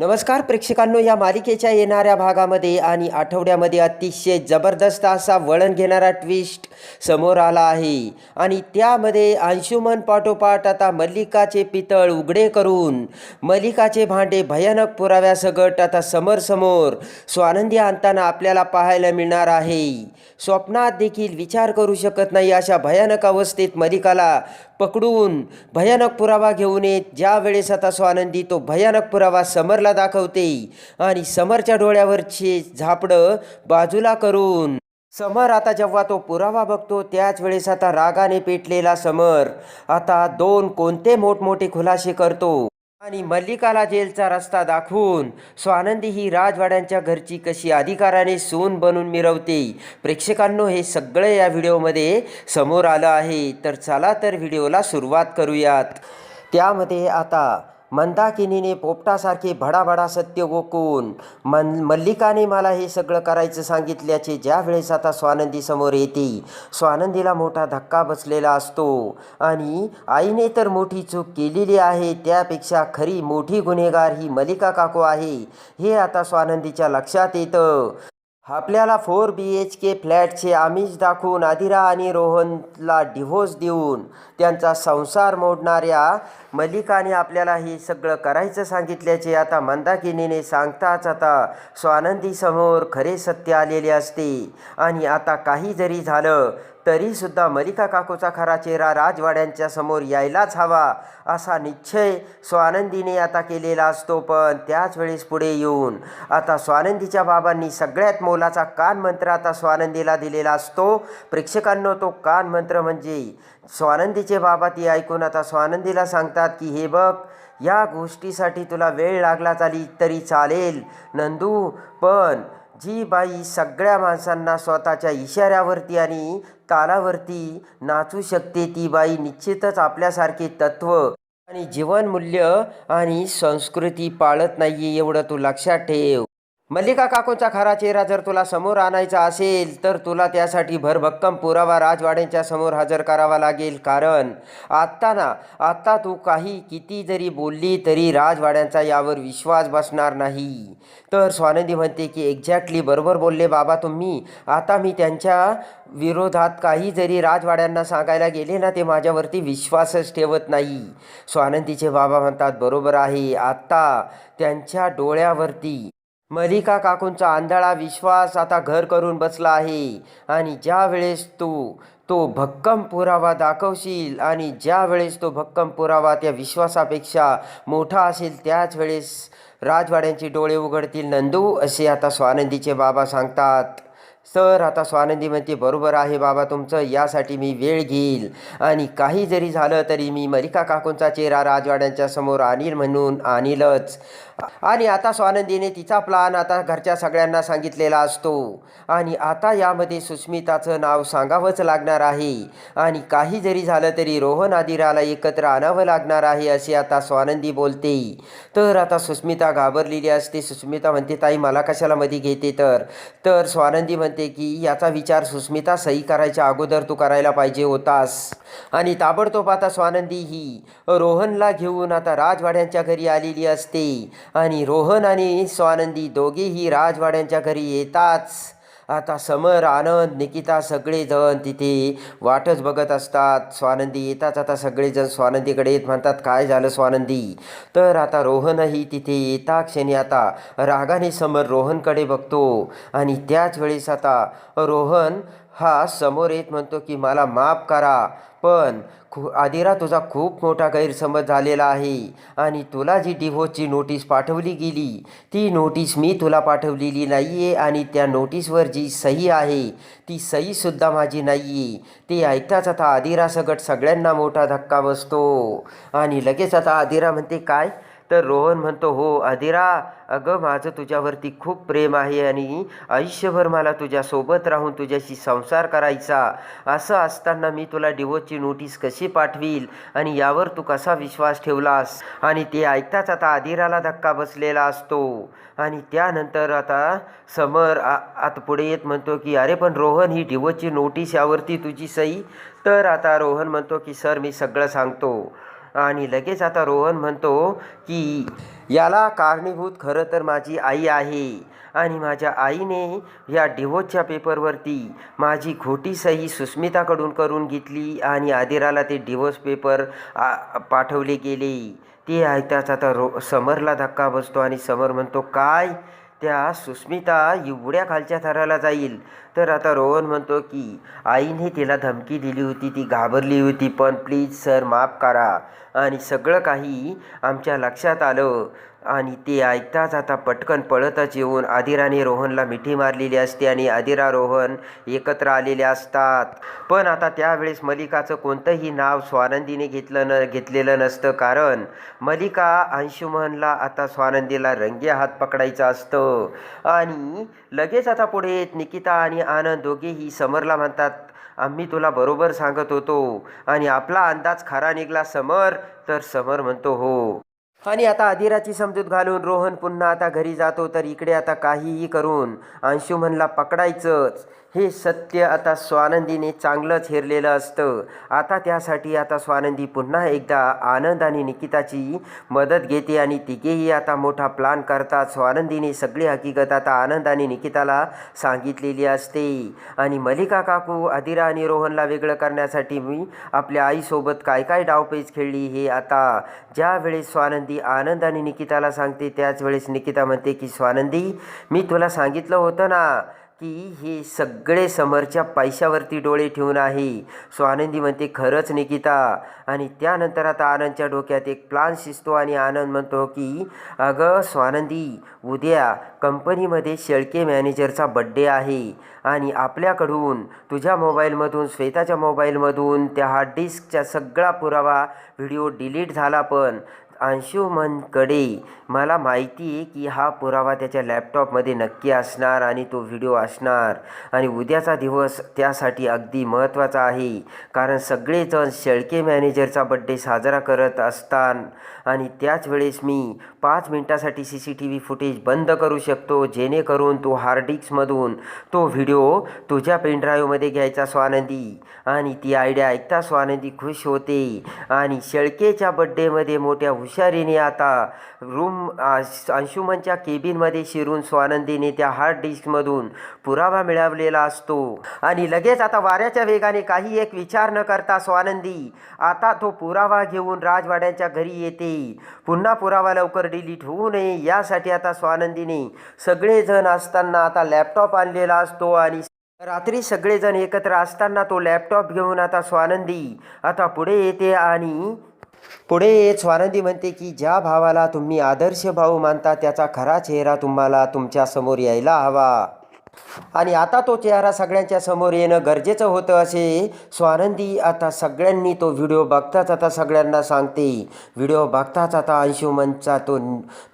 नमस्कार प्रेक्षकांनो या मालिकेच्या येणाऱ्या भागामध्ये आणि आठवड्यामध्ये अतिशय जबरदस्त असा वळण घेणारा ट्विस्ट समोर आला आहे. आणि त्यामध्ये अंशुमन पाठोपाठ आता मल्लिकाचे पितळ उघडे करून मल्लिकाचे भांडे भयानक पुराव्यासकट आता समोर स्वानंदी आणताना आपल्याला पाहायला मिळणार आहे. स्वप्नात देखील विचार करू शकत नाही अशा भयानक अवस्थेत मलिकाला पकडून भयानक पुरावा घेऊन येत ज्या वेळेस आता स्वानंदी तो भयानक पुरावा समरला दाखवते आणि समरच्या डोळ्यावरचे झापडं बाजूला करून समर आता जेव्हा तो पुरावा बघतो त्याच वेळेस आता रागाने पेटलेला समर आता दोन कोणते मोठमोठे खुलासे करतो. आणि मल्लिकाला जेलचा रस्ता दाखवून स्वानंदी ही राजवाड्यांच्या घरची कशी अधिकाराने सून बनून मिरवते. प्रेक्षकांनो हे सगळं या व्हिडिओमध्ये समोर आलं आहे. तर चला तर व्हिडिओला सुरुवात करूयात. त्यामध्ये आता मंदाकिनीने पोपटासारखे भडाभडा सत्य ओकून मन मल्लिकाने मला हे सगळं करायचं सांगितल्याचे ज्या वेळेस आता स्वानंदी समोर येते स्वानंदीला मोठा धक्का बसलेला असतो. आणि आईने तर मोठी चूक केलेली आहे त्यापेक्षा खरी मोठी गुन्हेगार ही मल्लिका काकू आहे हे आता स्वानंदीच्या लक्षात येतं. आपल्याला फोर बी एच के फ्लॅटचे आमिष दाखवून आदिरा आणि रोहनला डिव्होर्स देऊन त्यांचा संसार मोडणाऱ्या मलिकाने आपल्याला हे सगळं करायचं सांगितल्याचे आता मंदाकिनीने सांगताच आता. स्वानंदीसमोर खरे सत्य आलेले असते. आणि आता काही जरी झालं तरीसुद्धा मलिका काकूचा खरा चेहरा राजवाड्यांच्या समोर यायलाच हवा असा निश्चय स्वानंदीने आता केलेला असतो पण त्याच वेळेस पुढे येऊन. आता स्वानंदीच्या बाबांनी सगळ्यात मोलाचा कान मंत्र आता स्वानंदीला दिलेला असतो. प्रेक्षकांनो तो कान मंत्र म्हणजे स्वानंदीचे बाबा ती ऐकून आता स्वानंदीला सांगतात की हे बघ या गोष्टीसाठी तुला वेळ लागला चाली तरी चालेल नंदू पण जी बाई सगळ्या माणसांना स्वतःच्या इशाऱ्यावरती आणि तालावरती नाचू शकते ती बाई निश्चितच आपल्यासारखे तत्व आणि जीवनमूल्य आणि संस्कृती पाळत नाही एवढं तू लक्षात ठेव. मल्लिका काकूचा खरा चेहरा जर तुला समोर आणायचा असेल तर तुला त्यासाठी भरभक्कम पुरावा राजवाड्यांच्या समोर हजर करावा लागेल. कारण आत्ता ना आत्ता तू काही किती जरी बोलली तरी राजवाड्यांचा यावर विश्वास बसणार नाही. तर स्वानंदी म्हणते की एक्झॅक्टली बरोबर बोलले बाबा तुम्ही. आता मी त्यांच्या विरोधात काही जरी राजवाड्यांना सांगायला गेले ना ते माझ्यावरती विश्वासच ठेवत नाही. स्वानंदीचे बाबा म्हणतात बरोबर आहे. आत्ता त्यांच्या डोळ्यावरती मलिका काकूंचा आंधळा विश्वास आता घर करून बसला आहे. आणि ज्या वेळेस तू तो भक्कम पुरावा दाखवशील आणि ज्या वेळेस तो भक्कम पुरावा त्या विश्वासापेक्षा मोठा असेल त्याच वेळेस राजवाड्यांचे डोळे उघडतील. नंदू असे आता स्वानंदीचे बाबा सांगतात. सर आता स्वानंदी म्हणते बरोबर आहे बाबा तुमचं यासाठी मी वेळ घेईल. आणि काही जरी झालं तरी मी मलिका काकूंचा चेहरा राजवाड्यांच्या समोर आणील म्हणून आणीलच. आणि आता स्वानंदीने तिचा प्लान आता घरच्या सगळ्यांना सांगितलेला असतो. आणि आता यामध्ये सुस्मिताचं नाव सांगावंच लागणार आहे. आणि काही जरी झालं तरी रोहन आदिराला एकत्र आणावं लागणार आहे असे आता स्वानंदी बोलते. तर आता सुस्मिता घाबरलेली असते. सुस्मिता म्हणते ताई मला कशाला मध्ये घेते तर? तर स्वानंदी म्हणते की याचा विचार सुस्मिता सही करायच्या अगोदर तू करायला पाहिजे होतास. आणि ताबडतोब आता स्वानंदी ही रोहनला घेऊन आता राजवाड्यांच्या घरी आलेली असते. आणि रोहन आणि स्वानंदी दोघेही राजवाड्यांच्या घरी येताच आता समर आनंद निकिता सगळेजण तिथे वाटच बघत असतात. स्वानंदी येताच आता सगळेजण स्वानंदीकडे येत म्हणतात काय झालं स्वानंदी? तर आता रोहनही तिथे येता क्षणी आता रागाने समर रोहनकडे बघतो. आणि त्याच वेळेस आता रोहन हा समोर येत म्हणतो की मला माफ करा पण खू आदिरा तुझा खूप मोठा गैरसमज झालेला आहे आणि तुला जी डिव्होर्सची नोटीस पाठवली गेली ती नोटीस मी तुला पाठवलेली नाही आहे आणि त्या नोटीसवर जी सही आहे ती सहीसुद्धा माझी नाही आहे ते ऐकताच आता आदिरा सगट सगळ्यांना मोठा धक्का बसतो. आणि लगेच आता आदिरा म्हणते काय? तर रोहन म्हणतो हो आदिरा अगं माझं तुझ्यावरती खूप प्रेम आहे आणि आयुष्यभर मला तुझ्यासोबत राहून तुझ्याशी संसार करायचा. असं असताना मी तुला डिवोर्सची नोटीस कशी पाठवील आणि यावर तू कसा विश्वास ठेवलास? आणि ते ऐकताच आता आदिराला धक्का बसलेला असतो. आणि त्यानंतर आता समर आ आता पुढे येत म्हणतो की अरे पण रोहन ही डिवोर्सची नोटीस यावरती तुझी सही? तर आता रोहन म्हणतो की सर मी सगळं सांगतो. आणि लगेच आता रोहन म्हणतो की याला कारणीभूत खरं तर माझी आई आहे आणि माझ्या आईने या डिवोर्सच्या पेपरवरती माझी खोटी सही सुस्मिताकडून करून घेतली आणि आदिराला ते डिवोर्स पेपर पाठवले गेले. ते ऐकताच आता रो समरला धक्का बसतो आणि समर म्हणतो काय? त्या सुस्मिता एवढ्या खालच्या थराला जाईल. तर आता रोहन म्हणतो की आईने तिला धमकी दिली होती ती घाबरली होती पण प्लीज सर माफ करा. आणि सगळं काही आमच्या लक्षात आलं. आणि ते ऐकताच आता पटकन पळतच येऊन आदिराने रोहनला मिठी मारलेली असते आणि आदिरा रोहन एकत्र आलेले असतात. पण आता त्यावेळेस मलिकाचं कोणतंही नाव स्वानंदीने घेतलं न घेतलेलं नसतं कारण मलिका अंशुमनला आता स्वानंदीला रंगे हात पकडायचं असतं. आणि लगेच आता पुढे येत निकिता आणि आनंद दोघेही समरला म्हणतात आम्ही तुला बरोबर सांगत होतो आणि आपला अंदाज खरा निघला समर तर समर म्हणतो हो. आणि आता अधीराची समजूत घालून रोहन पुन्हा आता घरी जातो तर इकडे आता काहीही करून अंशुमनला पकडायचंच. हे सत्य आता स्वानंदीने चांगलंच हेरलेलं असतं. आता त्यासाठी आता स्वानंदी पुन्हा एकदा आनंद आणि निकिताची मदत घेते आणि तिघेही आता मोठा प्लान करतात. स्वानंदीने सगळी हकीकत आता आनंद आणि निकिताला सांगितलेली असते. आणि मलिका काकू अधिरा आणि रोहनला वेगळं करण्यासाठी मी आपल्या आईसोबत काय काय डावपेच खेळली हे आता ज्यावेळेस स्वानंदी आनंद आणि निकिताला सांगते त्याच वेळेस निकिता म्हणते की स्वानंदी मी तुला सांगितलं होतं ना की हे सगळे समरच्या पैशावरती डोळे ठेवून आहे. स्वानंदी म्हणते खरंच निकिता. आणि त्यानंतर आता आनंदच्या डोक्यात एक प्लान शिजतो आणि आनंद म्हणतो की अगं स्वानंदी उद्या कंपनीमध्ये शेळके मॅनेजरचा बड्डे आहे आणि आपल्याकडून तुझ्या मोबाईलमधून श्वेताच्या मोबाईलमधून त्या हार्ड डिस्कचा सगळा पुरावा व्हिडिओ डिलीट झाला पण अंशुमनकडे. मला माहिती आहे की हा पुरावा त्याच्या लॅपटॉपमध्ये नक्की असणार आणि तो व्हिडिओ असणार. आणि उद्याचा दिवस त्यासाठी अगदी महत्त्वाचा आहे. कारण सगळेजण शेळके मॅनेजरचा बड्डे साजरा करत असतान आणि त्याच वेळेस मी पाच मिनटासाठी C C T V footage बंद करू शकतो जेणेकरून तो हार्ड डिस्कमधून तो व्हिडिओ तुझ्या पेनड्राईव्हमध्ये घ्यायचा स्वानंदी. आणि ती आयडिया ऐकता स्वानंदी खुश होते. आणि शेळकेच्या बड्डेमध्ये मोठ्या हुश हुशारीने आता रूम अंशुमनच्या केबिनमध्ये शिरून स्वानंदीने त्या हार्ड डिस्कमधून पुरावा मिळवलेला असतो. आणि लगेच आता वाऱ्याच्या वेगाने काही एक विचार न करता स्वानंदी आता तो पुरावा घेऊन राजवाड्याच्या घरी येते. पुन्हा पुरावा लवकर डिलीट होऊ नये यासाठी आता स्वानंदीने सगळेजण असताना आता लॅपटॉप आणलेला असतो आणि रात्री सगळेजण एकत्र असताना तो लॅपटॉप घेऊन आता स्वानंदी आता पुढे येते आणि पुढे स्वानंदी म्हणते की ज्या भावाला तुम्ही आदर्श भाऊ मानता त्याचा खरा चेहरा तुम्हाला तुमच्यासमोर यायला हवा. आणि आता तो चेहरा सगळ्यांच्या समोर येणं गरजेचं होतं असे स्वानंदी आता सगळ्यांनी तो व्हिडिओ बघताच आता सगळ्यांना सांगते. व्हिडिओ बघताच आता अंशुमनचा तो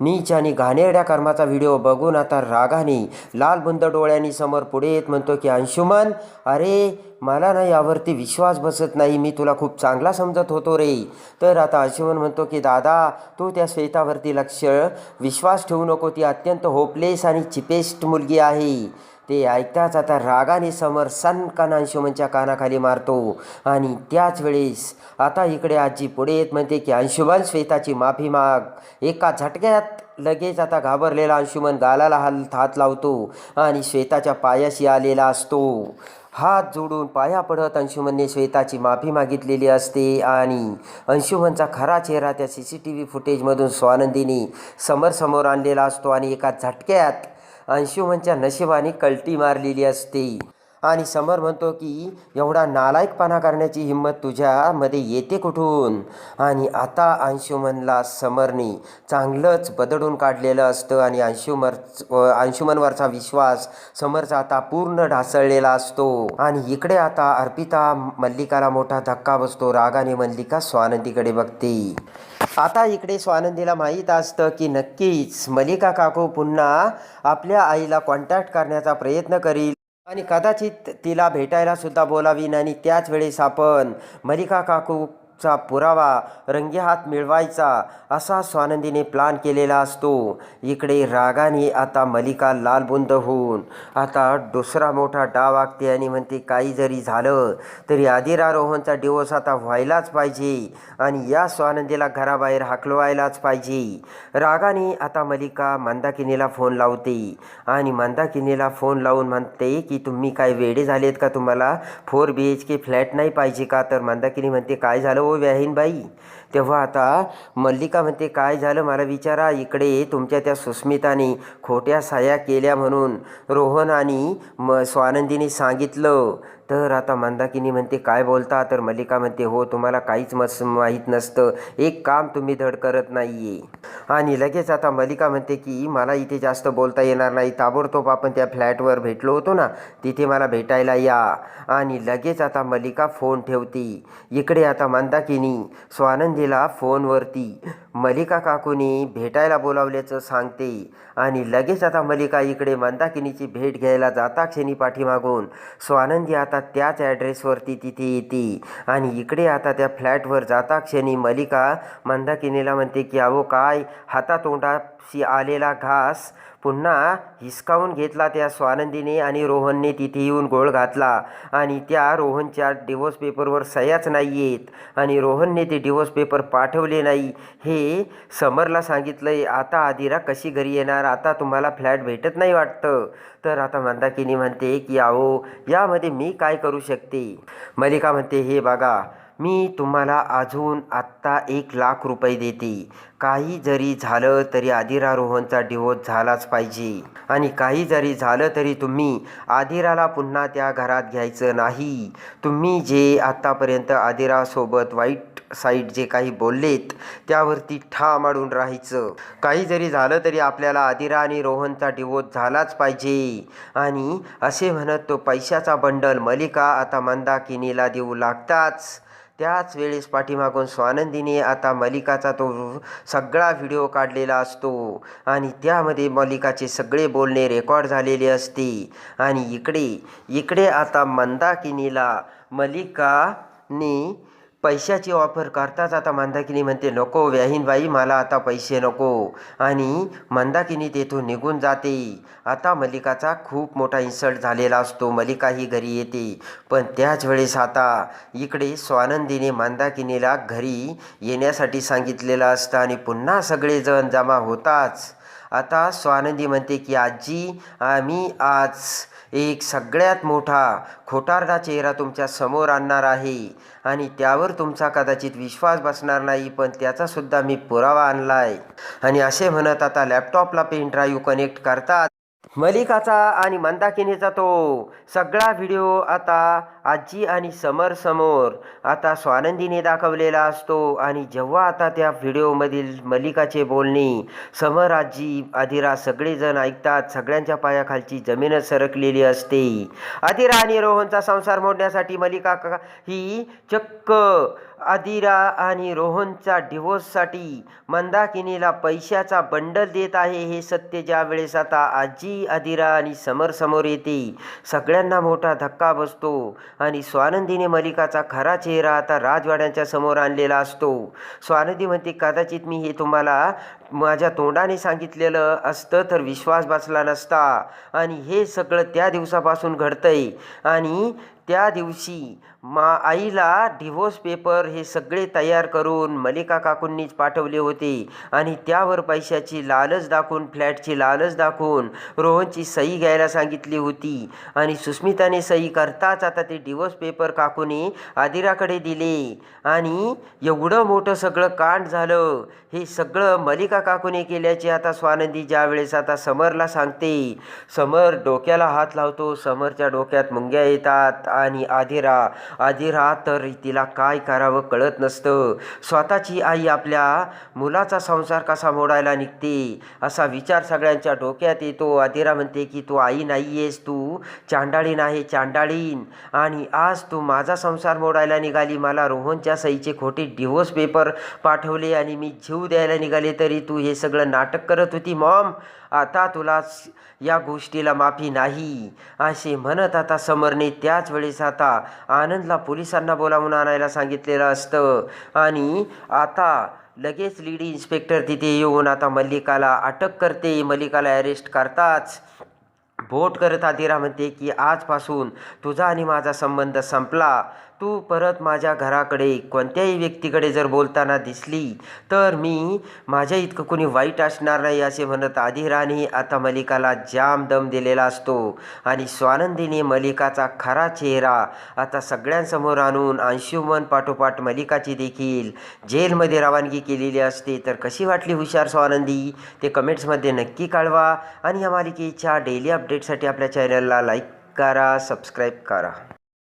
नीच आणि घाणेरड्या कर्माचा व्हिडिओ बघून आता रागाने लाल बुंद डोळ्यांनी समोर पुढे येत म्हणतो की अंशुमन अरे मला ना यावरती विश्वास बसत नाही. मी तुला खूप चांगला समजत होतो रे. तर आता अंशुमन म्हणतो की दादा तू त्या श्वेतावरती लक्ष विश्वास ठेवू नको. ती अत्यंत होपलेस आणि चिपेस्ट मुलगी आहे. ते ऐकताच आता रागाने समर सनकन अंशुमनच्या कानाखाली मारतो. आणि त्याच वेळेस आता इकडे आजी पुढे येत म्हणते की अंशुमन श्वेताची माफी माग. एका झटक्यात लगेच आता घाबरलेला अंशुमन गालाला हात हात लावतो आणि श्वेताच्या पायाशी आलेला असतो. हात जोडून पाया पडत अंशुमनने श्वेताची माफी मागितलेली असते आणि अंशुमनचा खरा चेहरा त्या सी सी टी व्ही फुटेजमधून स्वानंदीने समोर आणलेला असतो आणि एका झटक्यात अंशुमनच्या नशिबाने कल्टी मारलेली असते. आणि समर म्हणतो की एवढा नालायकपणा करण्याची हिंमत तुझ्यामध्ये येते कुठून? आणि आता अंशुमनला समरने चांगलंच बदडून काढलेलं असतं आणि अंशुमर अंशुमनवरचा विश्वास समरचा आता पूर्ण ढासळलेला असतो. आणि इकडे आता अर्पिता मल्लिकाला मोठा धक्का बसतो. रागाने मल्लिका स्वानंदीकडे बघते. आता इकडे स्वानंदीला माहीत असतं की नक्कीच मलिका काकू पुन्हा आपल्या आईला कॉन्टॅक्ट करण्याचा प्रयत्न करील. आणि कदाचित तिला भेटायला सुद्धा बोलावीन आणि त्याच वेळेस आपण मलिका काकू चा पुरावा रंगेहात मिळवायचा असा स्वानंदीने प्लान केलेला असतो. इकडे रागाने आता मलिका लालबुंद होऊन आता दुसरा मोठा डाव आखते आणि म्हणते काही जरी झालं तरी आदिरा रोहनचा डिवोर्स आता व्हायलाच पाहिजे आणि या स्वानंदीला घराबाहेर हाकलवायलाच पाहिजे. रागाने आता मलिका मंदाकिनीला फोन लावते आणि मंदाकिनीला फोन लावून म्हणते की तुम्ही काय वेडे झालेत का तुम्हाला? Four B H K flat नाही पाहिजे का? तर मंदाकिनी म्हणते काय झालं हो ओ व्याहीनबाई तेव्हा आता मल्लिका म्हणते काय झालं मला विचारा इकडे तुमच्या त्या सुस्मिताने खोट्या साया केल्या म्हणून. रोहन आणि म स्वानंदीने सांगितलं तर आता मंदाकिनी म्हणते काय बोलता? तर मल्लिका म्हणते हो तुम्हाला काहीच मस माहीत नसतं. एक काम तुम्ही धड करत नाही आहे आणि लगेच आता मल्लिका म्हणते की मला इथे जास्त बोलता येणार नाही. ताबडतोब आपण त्या फ्लॅटवर भेटलो होतो ना तिथे मला भेटायला या. आणि लगेच आता मल्लिका फोन ठेवते. इकडे आता मंदाकिनी स्वानंदीला फोनवरती मलिका काकूनी भेटायला बोलावल्याचं सांगते. आणि लगेच आता मलिका इकडे मंदाकिनीची भेट घ्यायला जाता क्षणी पाठीमागून. स्वानंदी आता त्याच ॲड्रेसवरती तिथे येते. आणि इकडे आता त्या फ्लॅटवर जाता क्षणी मलिका मंदाकिनीला म्हणते की अहो काय हातातोंडाशी आलेला घास पुन्हा हिसकावून घेतला त्या स्वानंदीने आणि रोहनने तिथे येऊन गोळ घातला. आणि त्या रोहनच्या डिवोर्स पेपरवर सह्याच नाही आहेत आणि रोहनने ते डिवोर्स पेपर पाठवले नाही. हे समरला सांगितलं आहे आता आदिरा कशी घरी येणार? आता तुम्हाला फ्लॅट भेटत नाही वाटतं. तर आता मंदाकिनी म्हणते की अहो यामध्ये मी काय करू शकते? मलिका म्हणते हे बघा मी तुम्हाला अजून आत्ता एक लाख रुपये देते. काही जरी झालं तरी आदिरा रोहनचा डिवोर्स झालाच पाहिजे. आणि काही जरी झालं तरी तुम्ही आदिराला पुन्हा त्या घरात घ्यायचं नाही. तुम्ही जे आत्तापर्यंत आदिरासोबत वाईट साईड जे काही बोललेत त्यावरती ठाम अडून राहायचं. काही जरी झालं तरी आपल्याला आदिरा आणि रोहनचा डिवोर्स झालाच पाहिजे. आणि असे म्हणत तो पैशाचा बंडल मलिका आता मंदाकिनीला देऊ लागताच. त्याच वेळेस पाठीमागून स्वानंदीने आता मलिकाचा तो सगळा व्हिडिओ काढलेला असतो. आणि त्यामध्ये मलिकाचे सगळे बोलणे रेकॉर्ड झालेले असते. आणि इकडे इकडे आता मंदाकिनीला मलिकाने पैशाची ऑफर करताच आता मंदाकिनी म्हणते नको व्याहीनबाई मला आता पैसे नको. आणि मंदाकिनी तेथून निघून जाते. आता मलिकाचा खूप मोठा इन्सल्ट झालेला असतो. मलिकाही घरी येते. पण त्याच वेळेस आता इकडे स्वानंदीने मंदाकिनीला घरी येण्यासाठी सांगितलेलं असतं आणि पुन्हा सगळेजण जमा होताच. आता स्वानंदी म्हणते की आजी आम्ही आज एक सगळ्यात मोठा खोटारडा चेहरा तुमच्यासमोर आणणार आहे. आणि त्यावर तुमचा कदाचित विश्वास बसणार नाही पण त्याचासुद्धा मी पुरावा आणला आहे आणि असे म्हणत आता लॅपटॉपला पेन ड्राईव्ह कनेक्ट करतात. मलिकाचा आणि मंदाकिनीचा तो सगळा व्हिडिओ आता आजी आणि समर समोर. आता स्वानंदीने दाखवलेला असतो आणि जेव्हा आता त्या व्हिडिओमधील मलिकाचे बोलणे समर आजी अधिरा सगळेजण ऐकतात. सगळ्यांच्या पायाखालची जमीनच सरकलेली असते. अधिरा आणि रोहनचा संसार मोडण्यासाठी मलिका ही चक्क आदिरा आणि रोहनच्या डिवोर्ससाठी मंदाकिनीला पैशाचा बंडल देत आहे हे सत्य ज्या वेळेस आता आजी आदिरा आणि समर समोर येते. सगळ्यांना मोठा धक्का बसतो. आणि स्वानंदीने मलिकाचा खरा चेहरा आता राजवाड्यांच्या समोर आणलेला असतो. स्वानंदी म्हणते कदाचित मी हे तुम्हाला माझ्या तोंडाने सांगितलेलं असतं तर विश्वास बसला नसता. आणि हे सगळं त्या दिवसापासून घडतंय. आणि त्या दिवशी मा आईला डिवोर्स पेपर हे सगळे तयार करून मलिका काकूंनीच पाठवले होते. आणि त्यावर पैशाची लालच दाखवून फ्लॅटची लालच दाखवून रोहनची सही घ्यायला सांगितली होती. आणि सुस्मिताने सही करताच आता ते डिवोर्स पेपर काकूने आदिराकडे दिले. आणि एवढं मोठं सगळं कांड झालं. हे सगळं मलिका काकूने केल्याचे आता स्वानंदी ज्यावेळेस आता समरला सांगते. समर डोक्याला हात लावतो. समरच्या डोक्यात मुंग्या येतात. आणि आदिरा आदिरा तर तिला काय करावं कळत नसतं. स्वतःची आई आपल्या मुलाचा संसार कसा मोडायला निघते असा विचार सगळ्यांच्या डोक्यात येतो. आदिरा म्हणते की तू आई नाही आहेस तू चांडाळीन आहे चांडाळीन. आणि आज तू माझा संसार मोडायला निघाली मला रोहनच्या सईचे खोटे डिवोर्स पेपर पाठवले आणि मी जीव द्यायला निघाले तरी तू हे सगळं नाटक करत होती मॉम. आता तुला या गोष्टीला माफी नाही. असे म्हणत आता समरने त्याच वेळेस आता आनंदला पोलिसांना बोलावून आणायला सांगितलेलं असतं. आणि आता लगेच लेडी इन्स्पेक्टर तिथे येऊन आता मल्लिकाला अटक करते. मल्लिकाला अरेस्ट करताच. बोट करत आदिरा म्हणते की आजपासून तुझा आणि माझा संबंध संपला. तू परत माझ्या घराकडे कोणत्याही व्यक्तीकडे जर बोलताना दिसली तर मी माझ्या इतकं कोणी वाईट असणार नाही असे म्हणत आदिराने आता मलिकाला जाम दम दिलेला असतो आणि स्वानंदीने मलिकाचा खरा चेहरा आता सगळ्यांसमोर आणून अंशुमन पाठोपाठ मलिकाची देखील जेलमध्ये रवानगी केलेली असते. तर कशी वाटली हुशार स्वानंदी? ते कमेंट्समध्ये नक्की कळवा आणि या मालिकेच्या डेली अपडेटसाठी आपल्या चॅनलला लाईक करा सबस्क्राईब करा.